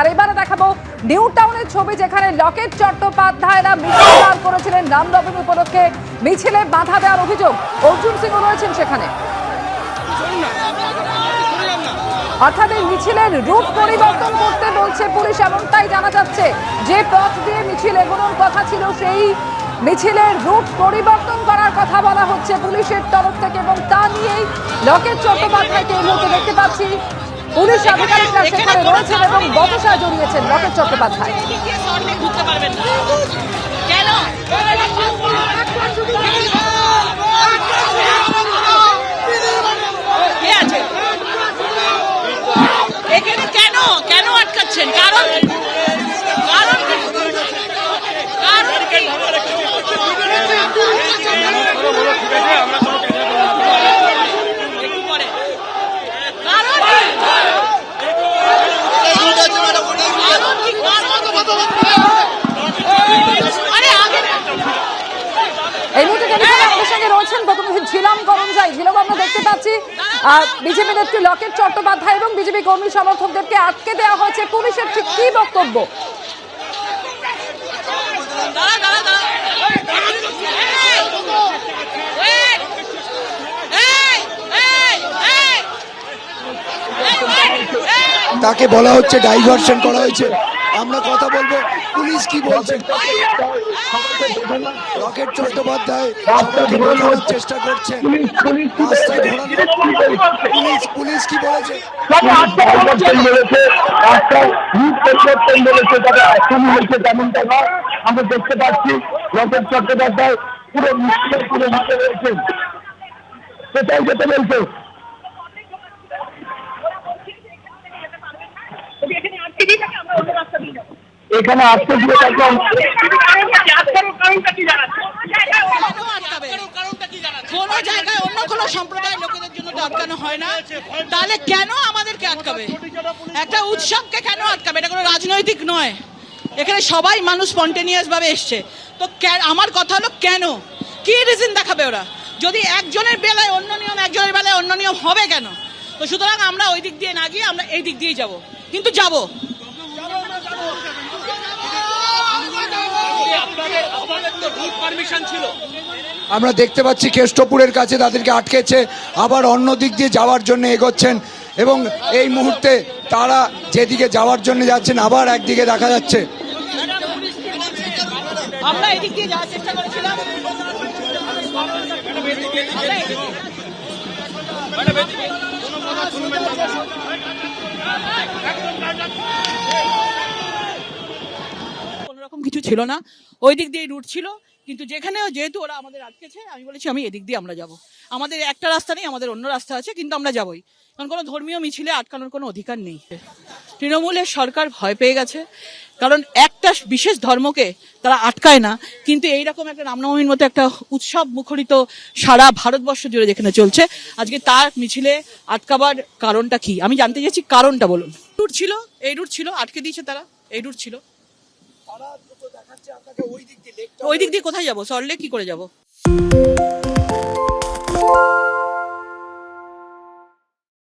আর এবারে দেখাবো নিউ টাউনের ছবি যেখানে লকেট চট্টোপাধ্যায়রা মিছিল বার করেছিলেন রামনবমী উপলক্ষে। মিছিলে বাধা দেওয়ার অভিযোগ অর্জুন সিংও রয়েছেন সেখানে। অর্থাৎ এই মিছিলের রূপ পরিবর্তন করতে বলছে পুলিশ, এমনটাই জানা যাচ্ছে। যে পথ দিয়ে মিছিল এগোনোর কথা ছিল সেই মিছিলের রূপ পরিবর্তন করার কথা বলা হচ্ছে পুলিশের তরফ থেকে এবং তা নিয়েই লকেট চট্টোপাধ্যায়কে এই মুহূর্তে দেখতে পাচ্ছি। পুলিশ আধিকারিকরা সেখানে রয়েছেন এবং বতসা জড়িয়েছেন লকেট চট্টোপাধ্যায় ঢুকতে পারবেন না কেন কে আছে এখানে কেন কেন আটকাচ্ছেন কারণ কি? কারণ কি? কারণ কি? একটু পরে। কারণ কি? কারণ কি? কারণ কি? আরে আগে এই মুহূর্তে টেলিফোনে আমাদের সঙ্গে ঝিলাম করঞ্জাই ঝিলাম আমরা দেখতে পাচ্ছি বিজেপি নেত্রী লকেট চট্টোপাধ্যায় এবং বিজেপি কর্মী সমর্থকদেরকে আটকে দেওয়া হয়েছে পুলিশের ঠিক কি বক্তব্য! তাকে বলা হচ্ছে ডাইভারশন করা হয়েছে আমরা কথা বলব। পুলিশ কি বলছে? রকেট চট্টোপাধ্যায় চেষ্টা করছে। রাস্তায় পুলিশ পুলিশ কি বলেছে? আমরা দেখতে পাচ্ছি রকেট চট্টোপাধ্যায় পুরো পুরো মাঠে রয়েছেন কোথায় যেতে বলছে? এখানে আজকে দিয়ে থাকলাম সম্প্রদায়ের লোকেদের তাহলে কেন আমাদেরকে আটকাবে? একটা উৎসবকে কেন আটকাবে? এটা কোনো রাজনৈতিক নয়। এখানে সবাই মানুষ তো আমার কথা হলো কেন? কি রিজন দেখাবে ওরা? যদি একজনের বেলায় অন্য নিয়ম, একজনের বেলায় অন্য নিয়ম হবে কেন? তো সুতরাং আমরা ওই দিক দিয়ে না গিয়ে আমরা এই দিক দিয়েই যাব। কিন্তু যাব। আমরা দেখতে পাচ্ছি কেষ্টপুরের কাছে তাদেরকে আটকেছে আবার অন্য দিক দিয়ে যাওয়ার জন্য এগোচ্ছেন এবং এই মুহূর্তে তারা যেদিকে যাওয়ার জন্য যাচ্ছেন আবার একদিকে দেখা যাচ্ছে। আমরা এদিক দিয়ে যাওয়ার চেষ্টা করেছিলাম। কিছু ছিল না। ওই দিক দিয়ে রুট ছিল, কিন্তু যেখানেও যেহেতু ওরা আমাদের আটকেছে, আমি বলেছি আমি এদিক দিয়ে আমরা যাব। আমাদের একটা রাস্তা নেই, আমাদের অন্য রাস্তা আছে, কিন্তু আমরা যাবই। কারণ কোনো ধর্মীয় মিছিলে আটকানোর কোনো অধিকার নেই। তৃণমূলের সরকার ভয় পেয়ে গেছে, কারণ একটা বিশেষ ধর্মকে তারা আটকায় না, কিন্তু এইরকম একটা রামনবমীর মতো একটা উৎসব মুখরিত সারা ভারতবর্ষ জুড়ে যেখানে চলছে, আজকে তার মিছিলে আটকাবার কারণটা কি? আমি জানতে চাইছি কারণটা বলুন। রুট ছিল, এই রুট ছিল, আটকে দিয়েছে তারা, এই রুট ছিল। ওই দিক দিয়ে কোথায় যাব? সরলে কি করে যাব?